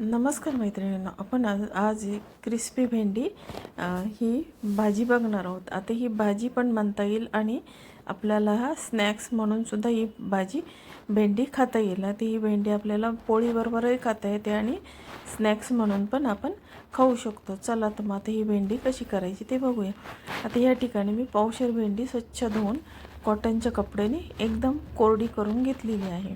नमस्कार मैत्रिणींना आपण आज आज एक क्रिस्पी भेंडी ही भाजी बघणार आहोत. आता ही भाजी पण म्हणता येईल आणि आपल्याला हा स्नॅक्स म्हणूनसुद्धा ही भाजी भेंडी खाता येईल. आता ही भेंडी आपल्याला पोळीबरोबरही खाता येते आणि स्नॅक्स म्हणून पण आपण खाऊ शकतो. चला तर मग आता ही भेंडी कशी करायची ते बघूया. आता या ठिकाणी मी पावशेर भेंडी स्वच्छ धुवून कॉटनच्या कपड्याने एकदम कोरडी करून घेतलेली आहे.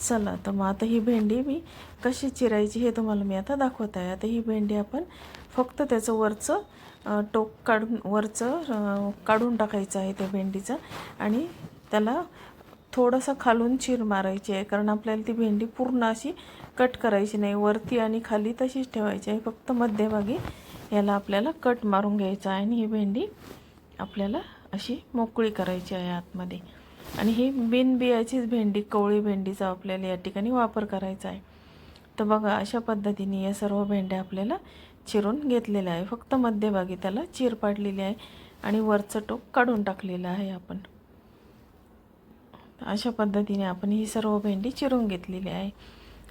चला तर मग आता ही भेंडी मी कशी चिरायची हे तुम्हाला मी आता दाखवत आहे. आता ही भेंडी आपण फक्त त्याचं वरचं टोक काढून वरचं काढून टाकायचं आहे त्या भेंडीचं आणि त्याला थोडंसं खालून चीर मारायची आहे कारण आपल्याला ती भेंडी पूर्ण अशी कट करायची नाही. वरती आणि खाली तशीच ठेवायची आहे. फक्त मध्यभागी याला आपल्याला कट मारून घ्यायचं आहे आणि ही भेंडी आपल्याला अशी मोकळी करायची आहे आतमध्ये. आणि ही बिनबियाचीच भेंडी कवळी भेंडीचा आपल्याला या ठिकाणी वापर करायचा आहे. तर बघा अशा पद्धतीने या सर्व भेंड्या आपल्याला चिरून घेतलेल्या आहे. फक्त मध्यभागी त्याला चीर पाडलेली आहे आणि वरचं टोक काढून टाकलेलं आहे आपण. अशा पद्धतीने आपण ही सर्व भेंडी चिरून घेतलेली आहे.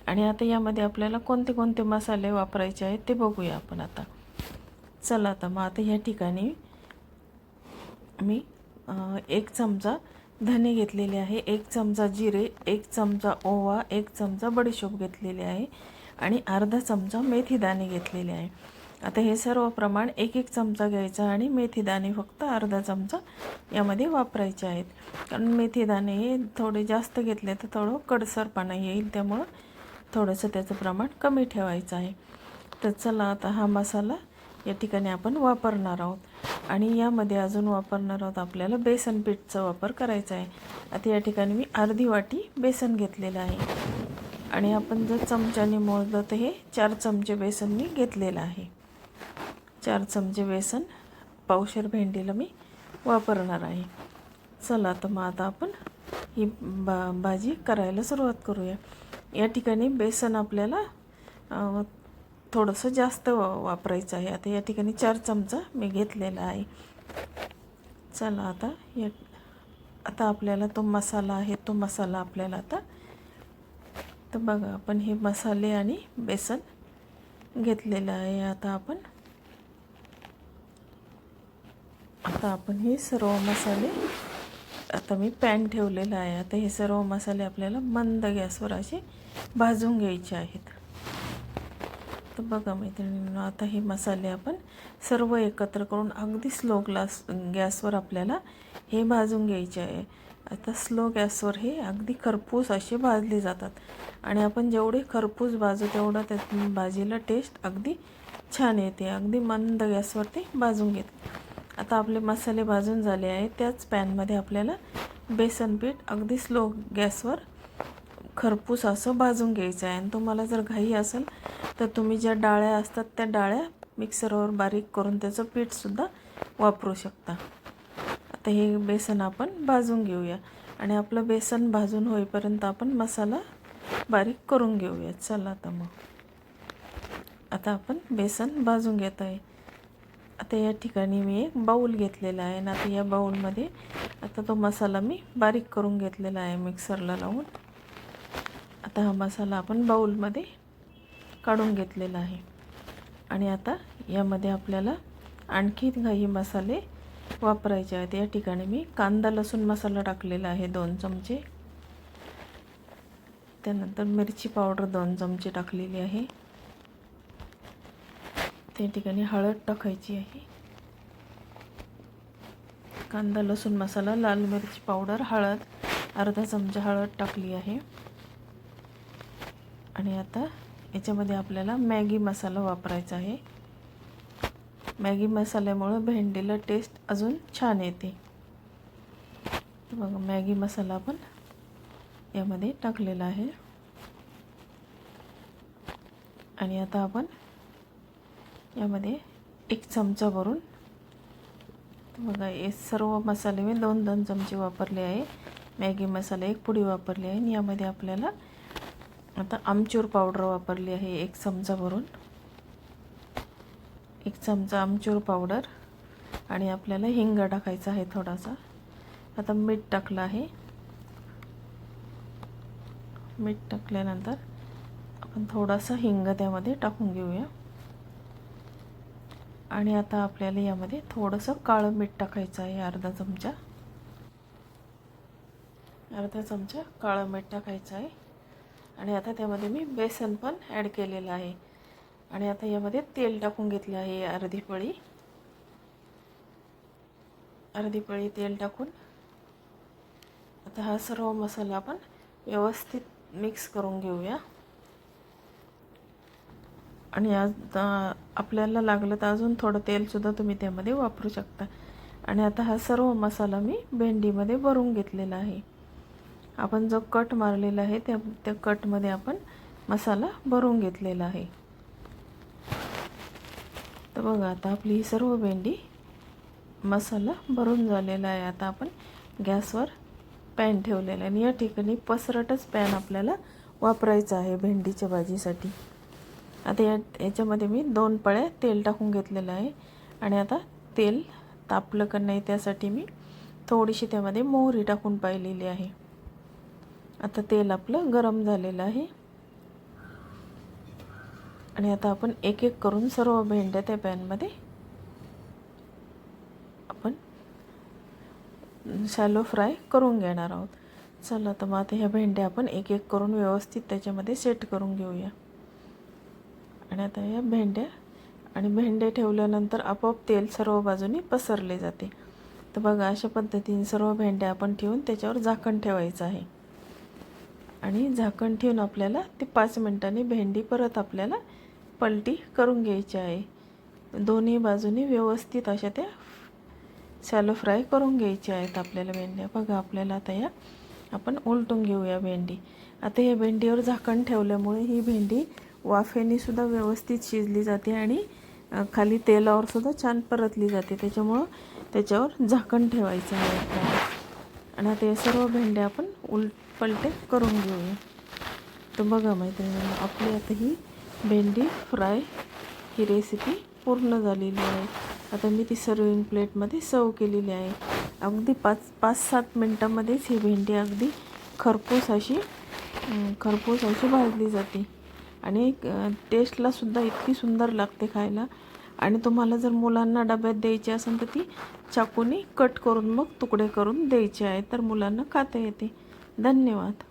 आणि आता यामध्ये आपल्याला कोणते कोणते मसाले वापरायचे आहेत ते बघूया आपण आता. चला आता मग आता या ठिकाणी मी एक चमचा धने घेतलेले आहे. एक चमचा जिरे एक चमचा ओवा एक चमचा बडीशोप घेतलेले आहे आणि अर्धा चमचा मेथीदाणे घेतलेले आहे. आता हे सर्व प्रमाण एक एक चमचा घ्यायचा आणि मेथीदाणे फक्त अर्धा चमचा यामध्ये वापरायचे आहेत. कारण मेथीदाणे हे थोडे जास्त घेतले तर थोडं कडसरपणा येईल त्यामुळं थोडंसं त्याचं प्रमाण कमी ठेवायचं आहे. तर चला आता हा मसाला या ठिकाणी आपण वापरणार आहोत. आणि यामध्ये अजून वापरणार आहोत आपल्याला बेसन पीठचा वापर करायचा आहे. आता या ठिकाणी मी अर्धी वाटी बेसन घेतलेलं आहे. आणि आपण जर चमच्याने मोजलं तर हे चार चमचे बेसन मी घेतलेलं आहे. चार चमचे बेसन पावशेर भेंडीला मी वापरणार आहे. चला तर मग आता आपण ही बा भाजी करायला सुरुवात करूया. या ठिकाणी बेसन आपल्याला थोडंसं जास्त वापरायचं आहे. आता या ठिकाणी चार चमचा मी घेतलेला आहे. चला आता या आता आपल्याला तो मसाला आहे तो मसाला आपल्याला आता तर बघा आपण हे मसाले आणि बेसन घेतलेलं आहे. आता आपण आता आपण हे सर्व मसाले आता मी पॅन ठेवलेला आहे. आता हे सर्व मसाले आपल्याला मंद गॅसवर असे भाजून घ्यायचे आहेत. तर बघा मैत्रिणींनो आता हे मसाले आपण सर्व एकत्र करून अगदी स्लो ग्लास गॅसवर आपल्याला हे भाजून घ्यायचे आहे. आता स्लो गॅसवर हे अगदी खरपूस असे भाजले जातात. आणि आपण जेवढे खरपूस भाजू तेवढं त्या भाजीला टेस्ट अगदी छान येते. अगदी मंद गॅसवर ते भाजून घेते. आता आपले मसाले भाजून झाले आहे त्याच पॅनमध्ये आपल्याला बेसन पीठ अगदी स्लो गॅसवर खरपूस असं भाजून घ्यायचं आहे. आणि तुम्हाला जर घाई असेल तर तुम्ही ज्या डाळ्या असतात त्या डाळ्या मिक्सरवर बारीक करून त्याचं पीठसुद्धा वापरू शकता. आता हे बेसन आपण भाजून घेऊया. आणि आपलं बेसन भाजून होईपर्यंत आपण मसाला बारीक करून घेऊया. चला आता मग. आता आपण बेसन भाजून घेत आहे. आता या ठिकाणी मी एक बाऊल घेतलेला आहे. आणि आता या बाऊलमध्ये आता तो मसाला मी बारीक करून घेतलेला आहे मिक्सरला लावून. आता हा मसाला आपण बाऊलमध्ये काढून घेतलेला आहे. आणि आता यामध्ये आपल्याला आणखी काही मसाले वापरायचे आहेत. या ठिकाणी मी कांदा लसूण मसाला टाकलेला आहे दोन चमचे. त्यानंतर मिरची पावडर दोन चमचे टाकलेली आहे. त्या ठिकाणी हळद टाकायची आहे. कांदा लसूण मसाला लाल मिरची पावडर हळद अर्धा चमचा हळद टाकली आहे. आणि आता याच्यामध्ये आपल्याला मॅगी मसाला वापरायचा आहे. मॅगी मसाल्यामुळं भेंडीला टेस्ट अजून छान येते. तर बघा मॅगी मसाला आपण यामध्ये टाकलेला आहे. आणि आता आपण यामध्ये एक चमचा भरून बघा हे सर्व मसाले मी दोन दोन चमचे वापरले आहे. मॅगी मसाला एक पुडी वापरली आहे आणि यामध्ये आपल्याला आता आमचूर पावडर वापरली आहे एक चमचा भरून. एक चमचा आमचूर पावडर आणि आपल्याला हिंग टाकायचा आहे थोडासा. आता मीठ टाकलं आहे. मीठ टाकल्यानंतर आपण थोडासा हिंग त्यामध्ये टाकून घेऊया. आणि आता आपल्याला यामध्ये थोडंसं काळं मीठ टाकायचं आहे अर्धा चमचा. अर्धा चमचा काळं मीठ टाकायचं आहे. आणि आता त्यामध्ये मी बेसन पण ॲड केलेलं आहे. आणि आता यामध्ये तेल टाकून घेतलं आहे अर्धी पळी. अर्धी पळी तेल टाकून आता हा सर्व मसाला आपण व्यवस्थित मिक्स करून घेऊया. आणि आज आपल्याला लागलं तर अजून थोडं तेलसुद्धा तुम्ही त्यामध्ये वापरू शकता. आणि आता हा सर्व मसाला मी भेंडीमध्ये भरून घेतलेला आहे. आपण जो कट मारलेला आहे त्या त्या कटमध्ये आपण मसाला भरून घेतलेला आहे. तर बघा आता आपली ही सर्व भेंडी मसाला भरून झालेला आहे. आता आपण गॅसवर पॅन ठेवलेला आहे आणि या ठिकाणी पसरटच पॅन आपल्याला वापरायचा आहे भेंडीच्या भाजीसाठी. आता या याच्यामध्ये मी दोन पळ्या तेल टाकून घेतलेलं आहे आणि आता तेल तापलं का नाही त्यासाठी मी थोडीशी त्यामध्ये मोहरी टाकून पाहिलेली आहे. आता तेल आपलं गरम झालेलं आहे. आणि आता आपण एक एक करून सर्व भेंड्या त्या पॅनमध्ये आपण शॅलो फ्राय करून घेणार आहोत. चला तर मग आता ह्या भेंड्या आपण एक एक करून व्यवस्थित त्याच्यामध्ये सेट करून घेऊया. आणि आता या भेंड्या आणि भेंडे ठेवल्यानंतर आपोआप तेल सर्व बाजूनी पसरले जाते. तर बघा अशा पद्धतीने सर्व भेंड्या आपण ठेवून त्याच्यावर झाकण ठेवायचं आहे. आणि झाकण ठेवून आपल्याला ते पाच मिनटांनी भेंडी परत आपल्याला पलटी करून घ्यायची आहे. दोन्ही बाजूनी व्यवस्थित अशा त्या सॅलो फ्राय करून घ्यायच्या आहेत आपल्याला भेंड्या. बघा आपल्याला आता या आपण उलटून घेऊया भेंडी. आता या भेंडीवर झाकण ठेवल्यामुळे ही भेंडी वाफेनीसुद्धा व्यवस्थित शिजली जाते आणि खाली तेलावरसुद्धा छान परतली जाते. त्याच्यामुळं त्याच्यावर झाकण ठेवायचं आहे. आणि आता या सर्व भेंड्या आपण उलट पलटे करून घेऊया. तर बघा मैत्रिणी आपली आता ही भेंडी फ्राय ही रेसिपी पूर्ण झालेली आहे. आता मी ती सर्विंग प्लेटमध्ये सर्व केलेली आहे. अगदी पाच पाच सात मिनटामध्येच ही भेंडी अगदी खरपूस अशी खरपूस अशी भाजली जाते. आणि टेस्टलासुद्धा इतकी सुंदर लागते खायला. आणि तुम्हाला जर मुलांना डब्यात द्यायची असेल तर ती चाकूने कट करून मग तुकडे करून द्यायचे आहे तर मुलांना खाता येते. धन्यवाद.